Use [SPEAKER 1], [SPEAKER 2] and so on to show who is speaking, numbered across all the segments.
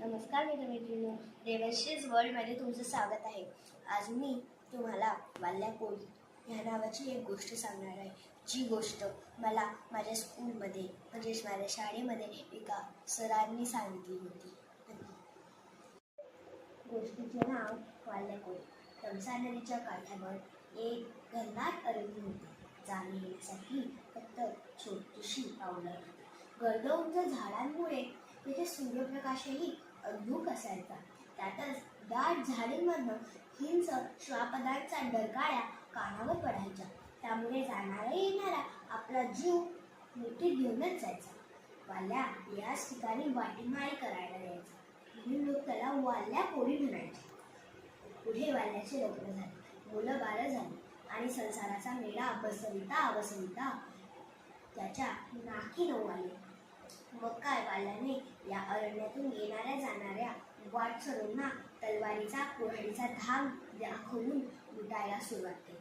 [SPEAKER 1] नमस्कार मित्रमैत्रिणी देवश्रीज वर्ल्डमध्ये तुमचं स्वागत आहे. आज मी तुम्हाला वाल्या कोळी ह्या नावाची एक गोष्ट सांगणार आहे. जी गोष्ट मला माझ्या स्कूलमध्ये म्हणजेच माझ्या शाळेमध्ये एका सरांनी सांगितली होती. गोष्टीचे नाव वाल्या कोळी तमसा नदीच्या काठावर एक घरनाट अरण्य होते. जाणे येण्यासाठी फक्त छोटीशी पावलं गर्द उंच झाडांमुळे तिथे सूर्यप्रकाशही अद्भुत असायचा. त्यातच दाट झाडींमधनं हिंस श्वापदांचा डरकाळ्या कानावर पडायच्या. त्यामुळे जाणारा येणारा आपला जीव मोठी घेऊनच जायचा. वाल्या याच ठिकाणी वाटेमारी करायला यायचा. म्हणून लोक त्याला वाल्या कोळी म्हणायचे. पुढे वाल्याचे लग्न झाले. मुलं बाळ झाली. आणि संसाराचा मेळा बसविता बसविता त्याच्या नाकी नऊ आले. मग काय वाल्याने या अरण्यातून येणाऱ्या जाणाऱ्या वाट वाटसरूंना तलवारीचा कुऱ्हाडीचा धाम दाखवून लुटायला सुरुवात केली.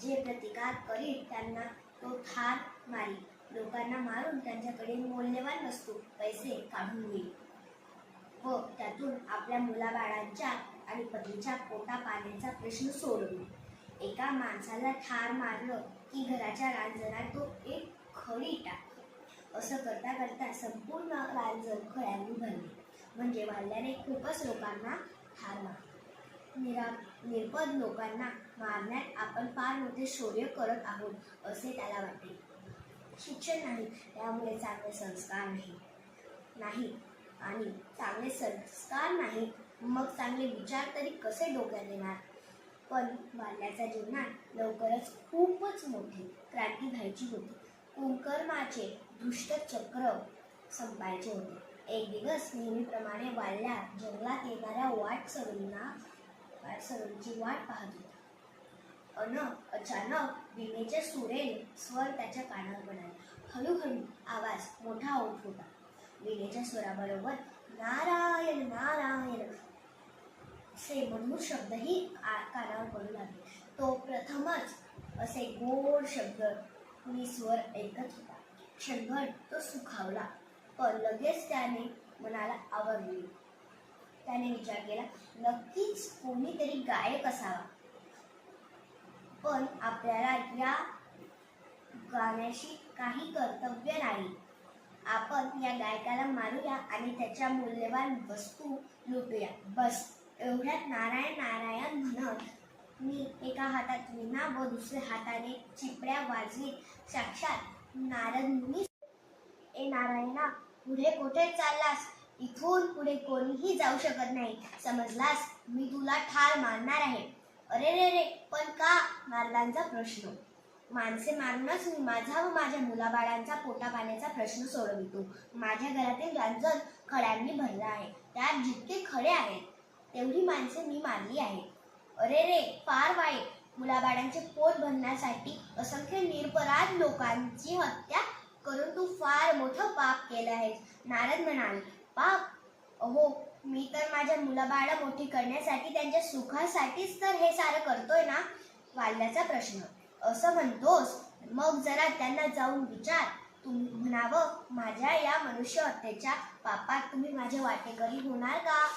[SPEAKER 1] जे प्रतिकार करीत त्यांना तो ठार मारी लोकांना मारून त्यांच्याकडे मौल्यवान वस्तू पैसे काढून घेईल व त्यातून आपल्या मुलाबाळांच्या आणि पतीच्या पोटा पाण्याचा प्रश्न सोडवला. एका माणसाला ठार मारलं की घराच्या रांजणात तो एक खडी टाक असं करता करता संपूर्ण रांजण खळ्यांनी भरले म्हणजे वाल्याने खूपच लोकांना हार निरा निर्पद लोकांना मारण्यात आपण फार मोठे शौर्य करत आहोत असे त्याला वाटते. शिक्षण नाही त्यामुळे चांगले संस्कार नाही. नाही आणि चांगले संस्कार नाही मग चांगले विचार तरी कसे डोक्यात येणार? पण वाल्याच्या जीवनात लवकरच खूपच मोठी क्रांती व्हायची होती. कुंकर्माचे दुष्ट चक्र संपायचे होते. एक दिवस नेहमीप्रमाणे वाढल्या जंगलात येणाऱ्या वाट सरूंना वाट पाहत होता. अन अचानक विणेचे सुरेल स्वर त्याच्या कानावर पडाले. हळूहळू आवाज मोठा होत होता. विणेच्या स्वराबरोबर नारायण नारायण असे मधुर शब्दही आ- कानावर पडू लागले. तो प्रथमच असे गोड शब्द मी स्वर ऐकत होता. क्षणभर तो सुखावला पण लगेच त्याने मनाला आवरली त्याने विचार केला नक्कीच कोणीतरी गायक असावा. पण आपल्याला या गाण्याशी काही कर्तव्य नाही. आपण या गायकाला मारूया आणि त्याच्या मूल्यवान वस्तू लुटूया. बस एवढ्यात नारायण नारायण म्हणत मी एका हातात विना व दुसऱ्या हाताने चिपड्या वाजवीत. साक्षात नारद मुनी ए नारायणा पुढे कुठे चाललास? इथून पुढे कोणीही जाऊ शकत नाही. समजलास मी तुला ठार मारणार आहे. अरे रे रे पण का? मारलांचा प्रश्न. माणसे मारूनच मी माझा व माझ्या मुलाबाळांचा पोटा पाण्याचा प्रश्न सोडवितो. माझ्या घरातील रांजण खड्यांनी भरला आहे. त्यात जितके खडे आहेत तेवढी माणसे मी मारली आहेत. अरे रे फार वाईट. मुलाबाळांचे पोट भरण्यासाठी असंख्य निरपराध लोकांची हत्या करून तू फार मोठं पाप केलं आहेस. नारद म्हणाले पाप? अहो मी तर माझ्या मुलाबाळा मोठी करण्यासाठी त्यांच्या सुखासाठीच तर हे सारं करतोय ना? वाल्याचा प्रश्न. असं म्हणतोस? मग जरा त्यांना जाऊन विचार. तुम्ही म्हणावं माझ्या या मनुष्य हत्येच्या पापात तुम्ही माझे वाटेकरी होणार का?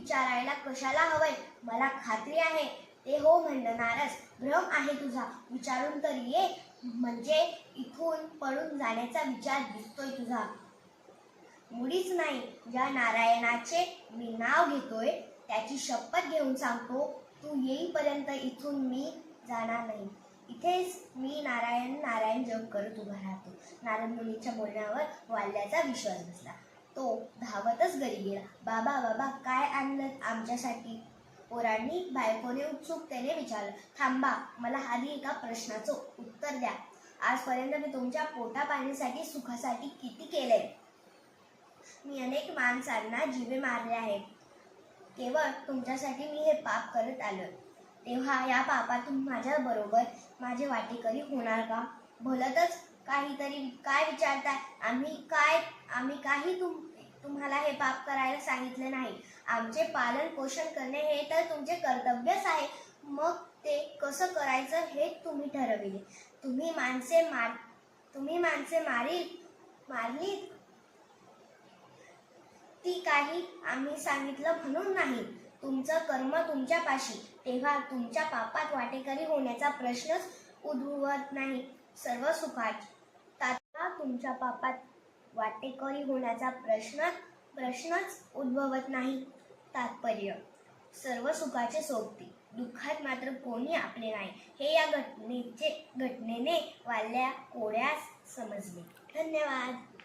[SPEAKER 1] विचारायला कशाला हवंय? मला खात्री आहे. ते हो म्हणणारच. भ्रम आहे तुझा. विचारून तर ये. म्हणजे इथून पळून जाण्याचा विचार दिसतोय तुझा. मुळीच नाही. ज्या नारायणाचे मी नाव घेतोय. त्याची शपथ घेऊन सांगतो. तू येईपर्यंत इथून मी जाणार नाही. इथेच मी नारायण नारायण जप करत उभा राहतो. नारायण मुलीच्या बोलण्यावर वाल्याचा विश्वास बसला. तो धावतच घरी गेला. बाबा बाबा काय आणलं आमच्यासाठी? पोरांनी बायकोने उत्सुकतेने विचारलं. थांबा मला आधी एका प्रश्नाचं उत्तर द्या. आजपर्यंत मी तुमच्या पोटा पाण्यासाठी सुखासाठी किती केलंय? मी अनेक माणसांना जीवे मारले आहेत. केवळ तुमच्यासाठी मी हे पाप करत आलो तेव्हा या पापातून माझ्या बरोबर माझे वाटेकरी होणार का? भलतच काहीतरी काय विचारताय? आम्ही काय आम्ही काही तुम तुम्हाला हे पाप करायला सांगितले नाही. आमचे पालन पोषण करणे हे तर तुमचे कर्तव्यच आहे. मग ते कसं करायचं हे तुम्ही ठरविले. तुम्ही माणसे मार तुम्ही माणसे मारी मारली? ती काही आम्ही सांगितलं म्हणून नाही. तुमचं कर्म तुमच्यापाशी. तेव्हा तुमच्या पापात वाटेकरी होण्याचा प्रश्नच उद्भवत नाही. सर्व सुखाची तुमच्या पापात वाटेकरी होण्याचा प्रश्न प्रश्नच उद्भवत नाही. तात्पर्य सर्व सुखाचे सोबती. दुःखात मात्र कोणी आपले नाही. हे या घटनेचे घटनेने वाल्या कोड्यास समजले. धन्यवाद.